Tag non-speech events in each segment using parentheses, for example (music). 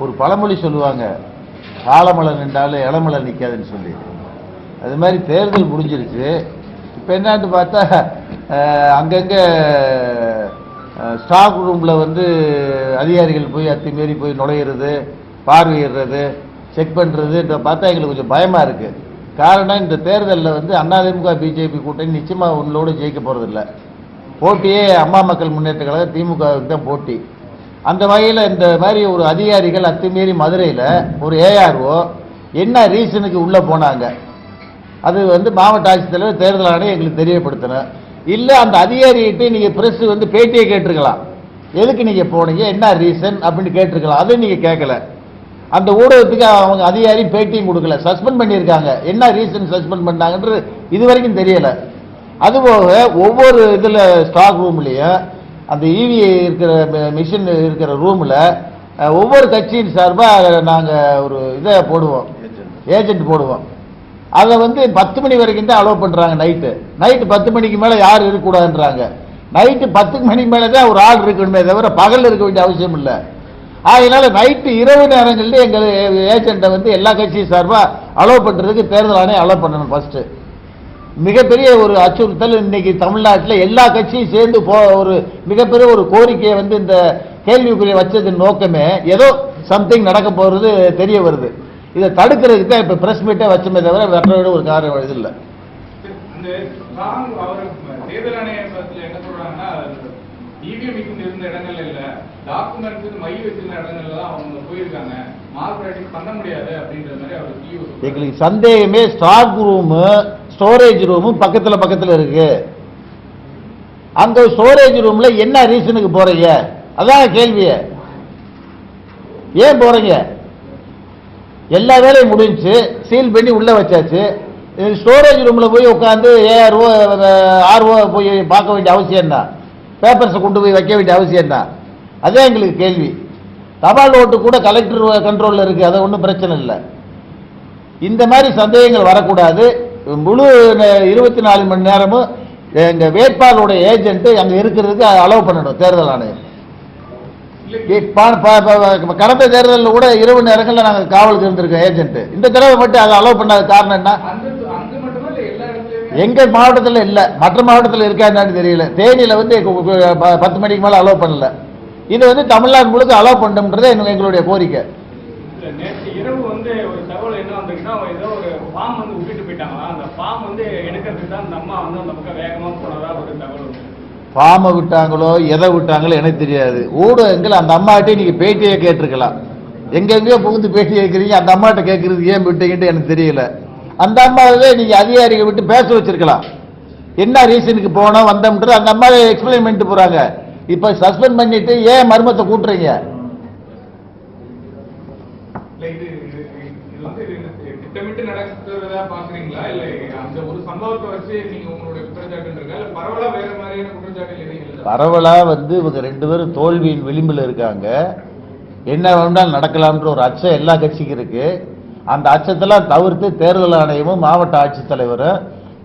ஒரு பழமொழி சொல்லுவாங்க காலமலை நின்றாலும் இளமலை நிற்காதுன்னு சொல்லி. அது மாதிரி தேர்தல் முடிஞ்சிருச்சு இப்போ என்னான்னு பார்த்தா அங்கங்கே ஸ்டாக் ரூமில் வந்து அதிகாரிகள் போய் அத்துமீறி போய் நுழையிறது பார்வையிடுறது செக் பண்ணுறதுன்ற பார்த்தா எங்களுக்கு கொஞ்சம் பயமாக இருக்குது காரணம் இந்த தேர்தலில் வந்து அதிமுக பிஜேபி கூட்டணி நிச்சயமாக உங்களோடு ஜெயிக்க போகிறதில்ல போட்டியே அம்மா மக்கள் முன்னேற்ற கழக திமுகவுக்கு தான் போட்டி. அந்த வகையில் இந்த மாதிரி ஒரு அதிகாரிகள் அத்துமீறி மதுரையில் ஒரு ஏஆர்ஓ என்ன ரீசனுக்கு உள்ளே போனாங்க? அது வந்து மாவட்ட ஆட்சித்தலைவர் தேர்தல் ஆணையம் எங்களுக்கு தெரியப்படுத்தணும். இல்லை அந்த அதிகாரிகிட்ட நீங்கள் ப்ரெஸ்ஸு வந்து பேட்டியை கேட்டிருக்கலாம். எதுக்கு நீங்கள் போனீங்க? என்ன ரீசன் அப்படின்னு கேட்டிருக்கலாம். அதை நீங்கள் கேட்கல அந்த ஊடகத்துக்கு அவங்க அதிகாரி பேட்டியும் கொடுக்கல. சஸ்பெண்ட் பண்ணியிருக்காங்க. என்ன ரீசன் சஸ்பெண்ட் பண்ணாங்கன்றது இது வரைக்கும் தெரியலை. அதுபோக ஒவ்வொரு இதில் ஸ்டாக் ரூம்லேயும் அந்த இவி இருக்கிற மிஷின் இருக்கிற ரூமில் ஒவ்வொரு கட்சியின் சார்பாக நாங்கள் ஒரு இதை போடுவோம். ஏஜென்ட் போடுவோம். அதை வந்து பத்து மணி வரைக்கும் தான் அலோவ் பண்ணுறாங்க நைட்டு நைட்டு பத்து மணிக்கு மேலே யாரும் இருக்கக்கூடாதுன்றாங்க. நைட்டு பத்து மணிக்கு மேலே தான் ஒரு ஆள் இருக்கணுமே தவிர பகல் இருக்க வேண்டிய அவசியம் இல்லை. அதனால நைட்டு இரவு நேரங்களில் எங்கள் ஏஜென்ட்டை வந்து எல்லா கட்சியும் சார்பாக அலோவ் பண்ணுறதுக்கு தேர்தல் ஆணையம் அலோவ் பண்ணணும் ஃபஸ்ட்டு மிகப்பெரிய ஒரு அச்சுறுத்தல். இன்னைக்கு தமிழ்நாட்டில் எல்லா கட்சியும் சேர்ந்து போ ஒரு மிகப்பெரிய ஒரு கோரிக்கையை வந்து இந்த கேள்விக்குரிய வச்சதின் நோக்கமே ஏதோ சம்திங் நடக்க போகிறது தெரிய வருது. இதை தடுக்கிறதுக்கு தான் இப்போ ப்ரெஸ் மீட்டே வச்சமே தவிர வேற ஒரு காரணம் இது இல்லை. இவிஎம் மிஷின் இருந்த இடங்கள்ல இல்ல டாக்குமெண்ட்ஸ் மை வச்சிருந்த இடங்கள்ல தான் அவங்க போயிருக்காங்க. மார்க் பண்ண முடியாது அப்படின்ற மாதிரி அவர் டிஓ எங்களுக்கு சந்தேகமே ஸ்டாக் ரூமு ஸ்டோரேஜ் ரூமும் பக்கத்துல பக்கத்துல இருக்கு. அந்த ஸ்டோரேஜ் ரூம்ல என்ன ரீசனுக்கு போறீங்க? அதான் கேள்வி. ஏன் போறீங்க? எல்லா வேலையும் முடிஞ்சு சீல் பண்ணி உள்ள வச்சாச்சு. ஸ்டோரேஜ் ரூம்ல போய் உட்காந்து ஏஆர்ஓ ஆர்ஓ போய் பார்க்க வேண்டிய அவசியம் தான் பேப்பர்ஸை கொண்டு போய் வைக்க வேண்டிய அவசியம் என்ன? அதான் எங்களுக்கு கேள்வி. தபால் ஓட்டு கூட கலெக்டர் கண்ட்ரோல்ல இருக்கு அது ஒன்றும் பிரச்சனை இல்லை. இந்த மாதிரி சந்தேகங்கள் வரக்கூடாது. முழு இருபத்தி நாலு மணி நேரமும் எங்க வேட்பாளருடைய ஏஜென்ட் அங்க இருக்கிறதுக்கு அலோவ் பண்ணணும் தேர்தல் ஆணையம். கடந்த தேர்தலில் கூட இரவு நேரங்களில் நாங்கள் காவலுக்கு இருந்திருக்கோம் ஏஜென்ட் இந்த தடவை மட்டும் அதை அலோவ் பண்ணாத காரணம் என்ன அந்த அங்க மட்டுமா இல்ல எல்லா இடத்துலயுமே எங்க மாவட்டத்தில் இல்லை. மற்ற மாவட்டத்தில் இருக்கா என்னன்னு தெரியல. தேனியில வந்து பத்து மணிக்கு மேலே அலோவ் பண்ணல. இது வந்து தமிழ்நாடு முழுக்க அலோவ் பண்ணணும்ன்றது எங்க- எங்களுடைய கோரிக்கை. ஃபார்மை விட்டாங்களோ எதை விட்டாங்களோ எனக்கு தெரியாது. ஊடகங்கள் அந்த அம்மாட்டே நீங்க பேட்டியே கேட்டிருக்கலாம். எங்கெங்கேயோ புகுந்து பேட்டி கேட்குறீங்க அந்த அம்மாட்ட கேட்கறது ஏன் விட்டீங்கன்னு எனக்கு தெரியல. அந்த அம்மாவே நீங்க அதிகாரிகள் விட்டு பேச வச்சிருக்கலாம். என்ன ரீசனுக்கு போனோம் வந்தோம்ன்றது அந்த அம்மாவே எக்ஸ்பிளைன் பண்ணிட்டு போறாங்க. இப்ப சஸ்பெண்ட் பண்ணிட்டு ஏன் மர்மத்தை கூட்டுறீங்க? பரவலா வந்து இவங்க ரெண்டு பேரும் தோல்வியின் விளிம்பில் இருக்காங்க. என்ன வேணாலும் நடக்கலாம்ன்ற ஒரு அச்சம் எல்லா கட்சிக்கும் இருக்கு. அந்த அச்சத்தெல்லாம் தவிர்த்து தேர்தல் ஆணையமும் மாவட்ட ஆட்சித்தலைவரும்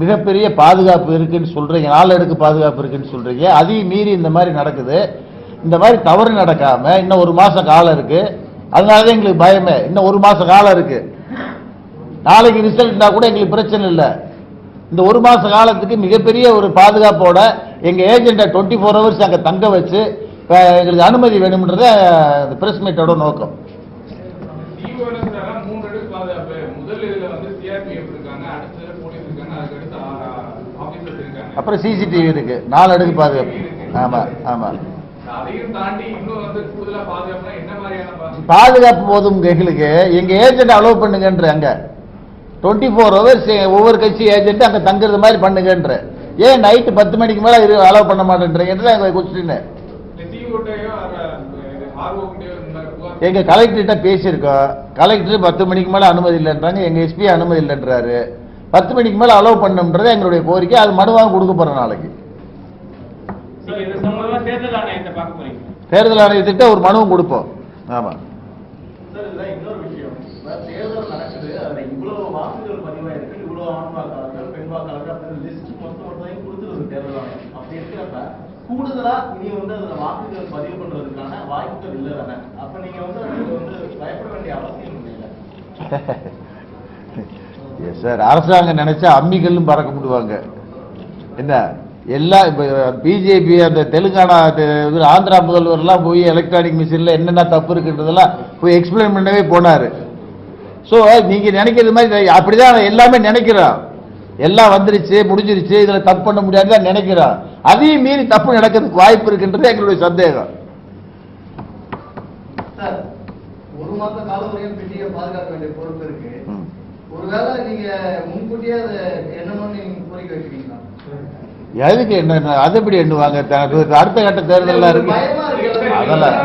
மிகப்பெரிய பாதுகாப்பு இருக்குன்னு சொல்றீங்க நாளடுக்கு பாதுகாப்பு இருக்குன்னு சொல்கிறீங்க அதையும் மீறி இந்த மாதிரி நடக்குது. இந்த மாதிரி தவறு நடக்காமல் இன்னும் ஒரு மாதம் காலம் இருக்கு. அதனாலதான் எங்களுக்கு பயமே. இன்னும் ஒரு மாதம் காலம் இருக்குது நாளைக்கு ரிசல்ட்னா கூட எங்களுக்கு பிரச்சனை இல்லை. இந்த ஒரு மாத காலத்துக்கு மிகப்பெரிய ஒரு பாதுகாப்போட எங்கள் ஏஜென்ட்டை டுவெண்ட்டி ஃபோர் ஹவர்ஸ் அங்கே தங்க வச்சு எங்களுக்கு அனுமதி வேணும்ன்றத பிரஸ் மீட்டோட நோக்கம் டிஓஎஸ் மூன்று அடுக்கு பாதுகாப்பு முதல் இதுல வந்து சிஆர்பிஎஃப் இருக்காங்க அடுத்ததுல போலீஸ் இருக்காங்க அதுக்கு அடுத்து ஆபீசர்ஸ் இருக்காங்க அப்புறம் சிசிடிவி இருக்கு. நாலு அடுக்கு பாதுகாப்பு. ஆமா ஆமா. பாதுகாப்பு போதும் எங்களுக்கு. எங்க ஏஜென்ட் அலோவ் பண்ணுங்கன்ற அங்க. டுவெண்ட்டி ஃபோர் ஹவர்ஸ் ஒவ்வொரு கட்சி ஏஜென்ட் அங்க தங்குறது மாதிரி பண்ணுங்கன்ற. ஏன் நைட்டு பத்து மணிக்கு மேல அலோவ் பண்ண மாட்டேன்றீங்கன்றது எங்க கொஸ்டின் எங்க கலெக்டர்கிட்ட பேசியிருக்கோம். கலெக்டர் பத்து மணிக்கு மேல அனுமதி இல்லைன்றாங்க. எங்க எஸ்பி அனுமதி இல்லைன்றாரு. பத்து மணிக்கு மேல அலோவ் பண்ணணும்ன்றது எங்களுடைய கோரிக்கை. அது மனுவாக கொடுக்க போறோம் நாளைக்கு. தேர்தல் ஆணையத்திட்ட ஒரு மனுவும் கொடுப்போம். ஆமா. சார் இதுதான் இன்னொரு விஷயம். இப்ப தேர்தல் நடக்குது. அதுல இவ்வளவு வாக்குகள் பதிவாயிருக்கு இவ்வளவு ஆண் வாக்காளர்கள் பெண் வாக்காளர்கள் அப்படின்னு லிஸ்ட் மொத்தம் மொத்தம் கொடுத்துருது தேர்தல் ஆணையம். அப்படி இருக்கிறப்ப கூடுதலா இனி வந்து வாக்குகள் பதிவு பண்றதுக்கான வாய்ப்புகள் இல்லை தானே? அப்ப நீங்க வந்து வந்து பயப்பட வேண்டிய அவசியம் இல்லை (laughs) எஸ் சார் அரசாங்கம் நினைச்சா அம்மிகளும் பறக்க முடிவாங்க என்ன? எல்லா இப்போ பிஜேபி அந்த தெலுங்கானா ஆந்திரா முதல்வர்லாம் போய் எலக்ட்ரானிக் மிஷினில் என்னென்ன தப்பு இருக்குன்றதெல்லாம் போய் எக்ஸ்பிளைன் பண்ணவே போனார். ஸோ நீங்கள் நினைக்கிறது மாதிரி அப்படிதான் எல்லாமே நினைக்கிறோம் எல்லாம் வந்துருச்சு முடிஞ்சிருச்சு இதில் தப்பு பண்ண முடியாது தான் நினைக்கிறோம் அதையும் மீறி தப்பு நடக்கிறதுக்கு வாய்ப்பு இருக்குன்றது எங்களுடைய சந்தேகம். ஒரு மாத பெட்டியை பாதுகாக்க வேண்டிய பொறுப்பு இருக்கு. ஒருவேளை நீங்க முன்கூட்டியே அதை என்னமோன்னு நீங்க கோரிக்கை வைக்கிறீங்களா எதுக்கு என்ன அது எப்படி எண்ணுவாங்க? அடுத்த கட்ட தேர்தல்லாம் இருக்கு. பயமா இருக்கு. அதெல்லாம்.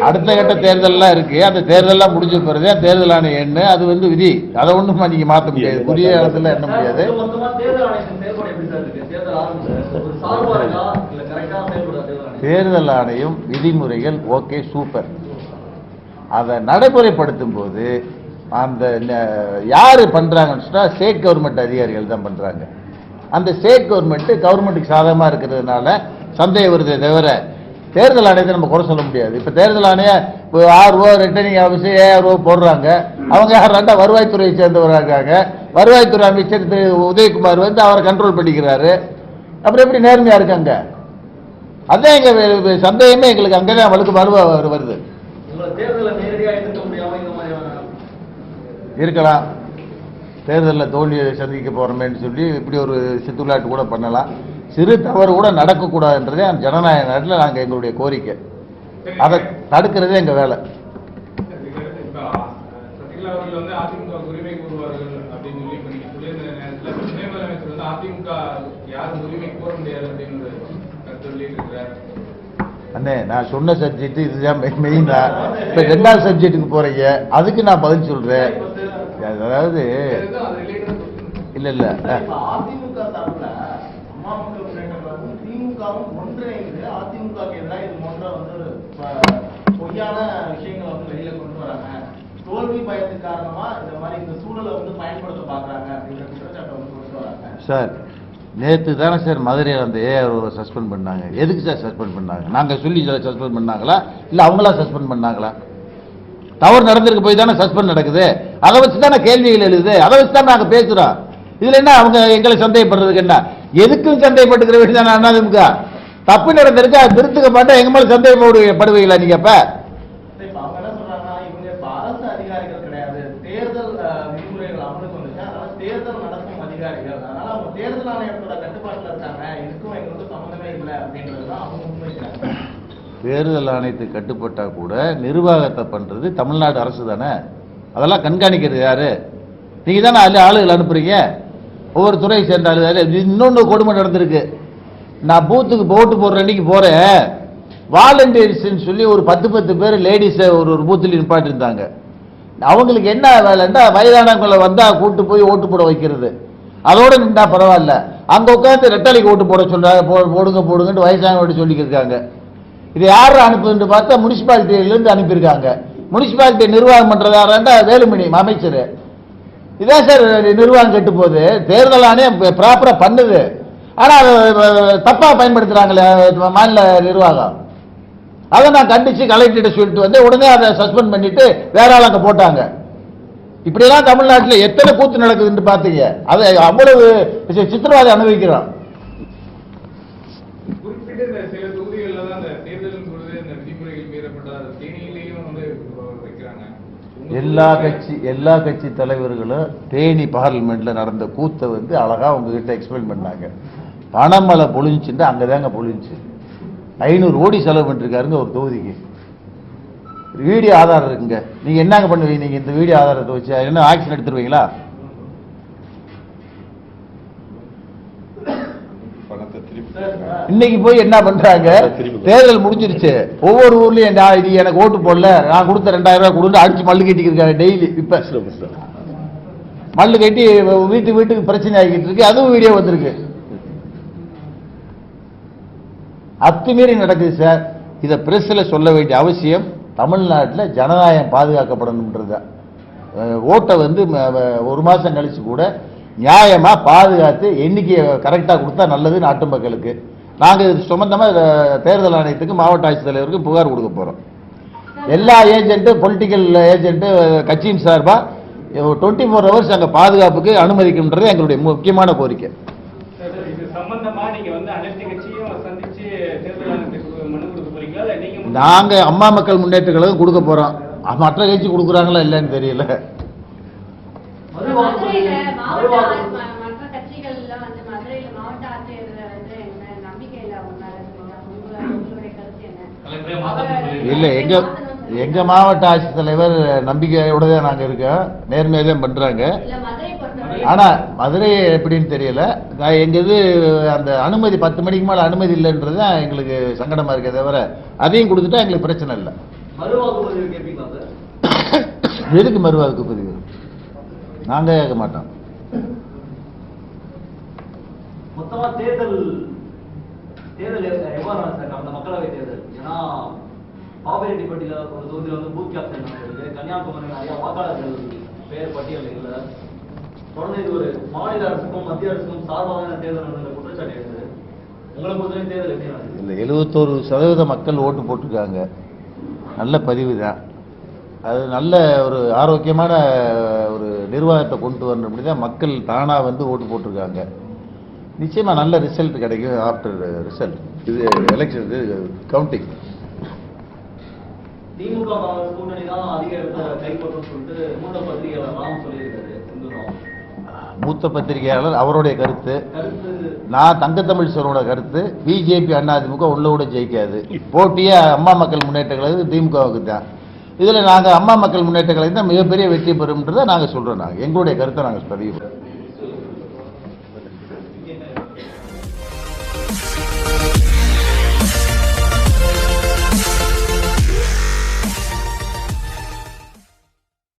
அடுத்த கட்ட தேர்தல்லாம் இருக்கு. அந்த தேர்தல்லாம் முடிஞ்ச பிறகு தேர்தல் ஆணையம் எண்ணு அது வந்து விதி. அதை ஒண்ணும் நீங்க மாத்த முடியாது. புதிய இடத்துல எண்ண முடியாது. தேர்தல் ஆணையம் விதிமுறைகள் ஓகே சூப்பர். அதை நடைமுறைப்படுத்தும் போது அந்த யார் பண்ணுறாங்கன்னு சொன்னால் ஸ்டேட் கவர்மெண்ட் அதிகாரிகள் தான் பண்ணுறாங்க அந்த ஸ்டேட் கவர்மெண்ட்டு கவர்மெண்ட்டுக்கு சாதகமாக இருக்கிறதுனால சந்தேகம் வருதே தவிர தேர்தல் ஆணையத்தை நம்ம குறை சொல்ல முடியாது. இப்போ தேர்தல் ஆணையம் இப்போ ஆறு ரிட்டர்னிங் ஆஃபீஸு ஏழாயிரம் போடுறாங்க. அவங்க யார் ரெண்டா வருவாய்த்துறையை சேர்ந்தவராக வருவாய்த்துறை அமைச்சர் திரு உதயகுமார் வந்து அவரை கண்ட்ரோல் பண்ணிக்கிறாரு. அப்புறம் எப்படி நேர்மையாக இருக்காங்க? அதான் எங்கள் சந்தேகமே எங்களுக்கு அங்கதான் வழுக்கு மறுவா வருது உங்களை தேர்தலை நேரடியா எதிர்க்க முடியாம இந்த மாதிரியான இருக்கலாம். தேர்தலில் தோல்வியை சந்திக்க போறோமேன்னு சொல்லி இப்படி ஒரு சித்துலாட்டு கூட பண்ணலாம். சிறு தவறு கூட நடக்கக்கூடாதுன்றதே அந்த ஜனநாயக நாட்டில் நாங்கள் எங்களுடைய கோரிக்கை. அதை தடுக்கிறதே எங்கள் வேலை. அதிமுக யாரும் உரிமை கோர முடியாது அப்படின்னு சொல்லிட்டு இருக்கிறார் அண்ணே நான் சொன்ன சப்ஜெக்ட் இதுதான் மெயின் தான் இப்போ ரெண்டாவது சப்ஜெக்ட்டுக்கு போறீங்க. அதுக்கு நான் பதில் சொல்றேன். அதாவது. இல்லை இல்லை. இப்ப அதிமுக சார்பில் அம்மா மக்கள் முன்னேற்ற கழகமும் திமுகவும் ஒன்றிணைந்து அதிமுகவுக்கு எதிராக இது போன்ற வந்து ப- பொய்யான விஷயங்களை வந்து வெளியில கொண்டு வராங்க. தோல்வி பயத்து காரணமா இந்த மாதிரி இந்த சூழலை வந்து பயன்படுத்த பாக்குறாங்க அப்படிங்கிற குற்றச்சாட்டை வந்து கொண்டு வராங்க. சார் நேற்று தானே சார் மதுரையில் அந்த ஏஆர்ஓவை சஸ்பெண்ட் பண்ணாங்க. எதுக்கு சார் சஸ்பெண்ட் பண்ணாங்க? நாங்கள் சொல்லி சஸ்பெண்ட் பண்ணாங்களா? இல்லை அவங்களா சஸ்பெண்ட் பண்ணாங்களா? தவறு நடந்திருக்கு போய் தானே சஸ்பெண்ட் நடக்குது. அதை வச்சு தானே கேள்விகள் எழுதுது அதை வச்சு தான் நாங்கள் பேசுகிறோம் இதில் என்ன அவங்க எங்களை சந்தேகப்படுறதுக்கு என்ன? எதுக்கும் சந்தேகப்பட்டுக்கிற வேண்டியதானே அண்ணாதிமுக? தப்பு நடந்திருக்கு அது திருத்துக்க மாட்டேன் எங்க மேலே சந்தேகப்படுவீங்களா நீங்கள் அப்போ அவங்க என்ன சொல்றாங்கன்னா இவங்க இப்ப அரசு அதிகாரிகள் கிடையாது தேர்தல் அஹ், விதிமுறைகள் அமலுக்கு வந்துச்சு அதனால தேர்தல் நடத்தும் அதிகாரிகள் அதனால அவங்க தேர்தல் ஆணையத்தோட கட்டுப்பாட்டுல இருக்காங்க இதுக்கும் எங்களுக்கு சம்மந்தமே இல்லை அப்படின்றதுதான் அவங்க முன்வைக்கிறாங்க தேர்தல் ஆணையத்துக்கு கட்டுப்பட்டால் கூட நிர்வாகத்தை பண்ணுறது தமிழ்நாடு அரசு தானே? அதெல்லாம் கண்காணிக்கிறது யாரு? நீங்கள் தானே அதில் ஆளுகள் அனுப்புறீங்க? ஒவ்வொரு துறையை சேர்ந்த ஆளு இன்னொன்று கொடுமை நடந்திருக்கு. நான் பூத்துக்கு போட்டு போடுற அன்னைக்கு போகிறேன் வாலண்டியர்ஸ்ன்னு சொல்லி ஒரு பத்து பத்து பேர் லேடிஸை ஒரு ஒரு பூத்தில் நிப்பாட்டிருந்தாங்க அவங்களுக்கு என்ன வேலைன்னா வயதானவங்களை வந்தால் கூட்டு போய் ஓட்டு போட வைக்கிறது. அதோட நின்றா பரவாயில்ல. அங்கே உட்காந்து ரெட்டலைக்கு ஓட்டு போட சொல்கிறாங்க போ- போடுங்க போடுங்கன்ட்டு வயசானவங்க சொல்லிக்கிருக்காங்க இது யார் அனுப்புதுன்னு பார்த்தா முனிசிபாலிட்டியிலேருந்து அனுப்பியிருக்காங்க. முனிசிபாலிட்டி நிர்வாகம் பண்றது யாராண்டா வேலுமணி அமைச்சர். இதான் சார் நிர்வாகம் கெட்டு போகுது தேர்தல் ஆணையம் ப்ராப்பராக பண்ணுது. ஆனால் தப்பாக பயன்படுத்துகிறாங்களே மாநில நிர்வாகம். அதை நான் கண்டித்து கலெக்டர்கிட்ட சொல்லிட்டு வந்து உடனே அதை சஸ்பெண்ட் பண்ணிட்டு வேற ஆள் அங்கே போட்டாங்க. இப்படியெல்லாம் தமிழ்நாட்டில் எத்தனை கூத்து நடக்குதுன்னு பார்த்தீங்க அதை அவ்வளவு சித்திரவாதம் அனுபவிக்கிறான் அனுபவிக்கிறோம் குறிப்பிட்ட இந்த சில தொகுதிகளில் தான் இந்த தேர்தலின் பொழுது இந்த விதிமுறைகள் மீறப்பட்டது தேனியிலையும் வந்து வைக்கிறாங்க உங்க எல்லா கட்சி எல்லா கட்சி தலைவர்களும் தேனி பார்லிமெண்ட்ல நடந்த கூத்தை வந்து அழகா உங்ககிட்ட எக்ஸ்பிளைன் பண்ணாங்க. பணமலை பொழிஞ்சுட்டு அங்கதாங்க பொழிஞ்சு. ஐநூறு கோடி செலவு பண்ணிருக்காருங்க ஒரு தொகுதிக்கு. வீடியோ ஆதாரம் இருக்குங்க. நீங்க என்னங்க பண்ணுவீங்க? நீங்க இந்த வீடியோ ஆதாரத்தை வச்சு என்ன ஆக்ஷன் எடுத்துருவீங்களா? இன்னைக்கு போய் என்ன பண்றாங்க? தேர்தல் முடிஞ்சிருச்சு. ஒவ்வொரு ஊர்லயும் இது எனக்கு ஓட்டு போடல. நான் கொடுத்த ரெண்டாயிரம் ரூபாய் கொடுத்து அடிச்சு மல்லு கட்டிக்கு இருக்காங்க டெய்லி இப்ப. மல்லு கட்டி வீட்டு வீட்டுக்கு பிரச்சனை ஆகிட்டு இருக்கு. அதுவும் வீடியோ வந்திருக்கு. அத்துமீறி நடக்குது சார். இதை பிரஸ்ஸில் சொல்ல வேண்டிய அவசியம் தமிழ்நாட்டில் ஜனநாயகம் பாதுகாக்கப்படணுன்றது ஓட்டை வந்து ஒரு மாதம் கழிச்சு கூட நியாயமாக பாதுகாத்து எண்ணிக்கையை கரெக்டாக கொடுத்தா நல்லது நாட்டு மக்களுக்கு நாங்கள் இது சம்பந்தமாக தேர்தல் ஆணையத்துக்கு மாவட்ட ஆட்சித்தலைவருக்கு புகார் கொடுக்க போகிறோம் எல்லா ஏஜென்ட்டு பொலிட்டிக்கல் ஏஜென்ட்டு கட்சியின் சார்பாக டுவெண்ட்டி ஃபோர் ஹவர்ஸ் அங்கே பாதுகாப்புக்கு அனுமதிக்கின்றது எங்களுடைய முக்கியமான கோரிக்கை. சார், இது சம்பந்தமா நீங்க வந்து அனைத்து கட்சியும் சந்திச்சு தேர்தல் ஆணையத்துக்கு மனு கொடுக்க போறீங்களா? இல்ல நீங்க மட்டும் நாங்கள் அம்மா மக்கள் முன்னேற்ற கழகம் கொடுக்க போகிறோம் மற்ற கட்சி கொடுக்குறாங்களா இல்லைன்னு தெரியல. மதுரையில மாவட்ட மறுவாக்கு ஆட்சி- மற்ற கட்சிகள்ல வந்து மதுரையில மாவட்ட ஆட்சியர் வந்து என்ன நம்பிக்கை இல்ல அவங்க மேல இருக்குங்க. உங்க- உங்களுடைய கருத்து என்ன? அவரை- இல்லை எங்க எங்க மாவட்ட ஆட்சித்தலைவர் நம்பிக்கையோட தான் நாங்கள் இருக்கோம். நேர்மையாக தான் பண்ணுறாங்க இல்ல மதுரை பொறுத்தவரை ஆனா மதுரை எப்படின்னு தெரியல. எங்க இது அந்த அனுமதி பத்து மணிக்கு மேல அனுமதி இல்லைன்றது தான் எங்களுக்கு சங்கடமா இருக்கே தவிர அதையும் கொடுத்துட்டா எங்களுக்கு பிரச்சனை இல்லை. மறுவாக்கு எதுக்கு மறுவாதுக்கு பதிவு நாங்க கேட்க மாட்டோம். மொத்தமா தேர்தல் தேர்தல் எவ்வாறு சார்? அந்த மக்களவை தேர்தல். ஏன்னா பாப்பரெட்டிப்பட்டியில ஒரு தொகுதியில வந்து பூத் கேப்டன் நடந்திருக்கு கன்னியாகுமரி நிறைய வாக்காளர்கள் பெயர் பட்டியல் இல்ல. தொடர்ந்து இது ஒரு மாநில அரசுக்கும் மத்திய அரசுக்கும் சார்பான தேர்தல் குற்றச்சாட்டு இருக்குது உங்களை பொறுத்தவரை தேர்தல் எப்படி நடக்குது இல்லை எழுபத்தோரு சதவீத மக்கள் ஓட்டு போட்டிருக்காங்க. நல்ல பதிவு தான் அது நல்ல ஒரு ஆரோக்கியமான நிர்வாகத்தை கொண்டு வரணும் தான் மக்கள் தானாக வந்து ஓட்டு போட்டிருக்காங்க. நிச்சயமா நல்ல ரிசல்ட் கிடைக்கும் ஆஃப்டர் ரிசல்ட் இது எலெக்ஷன் இது கவுண்டிங் திமுக காங்கிரஸ் கூட்டணி தான் அதிக இடத்தை கைப்பற்றும் சொல்லிட்டு மூத்த பத்திரிகையாளர் ராம் சொல்லியிருக்காரு. இந்து ராம் மூத்த பத்திரிகையாளர் அவருடைய கருத்து. கருத்து. நான் தங்கத்தமிழ் சோரோட கருத்து. பிஜேபி அதிமுக உள்ள கூட ஜெயிக்காது. போட்டியே அம்மா மக்கள் முன்னேற்ற கழகம் திமுகவுக்கு தான் இதில் நாங்கள் அம்மா மக்கள் முன்னேற்ற கழகம் தான் மிகப்பெரிய வெற்றி பெறும்ன்றதை நாங்கள் சொல்கிறோம் நாங்கள். எங்களுடைய கருத்தை நாங்கள் பதிவு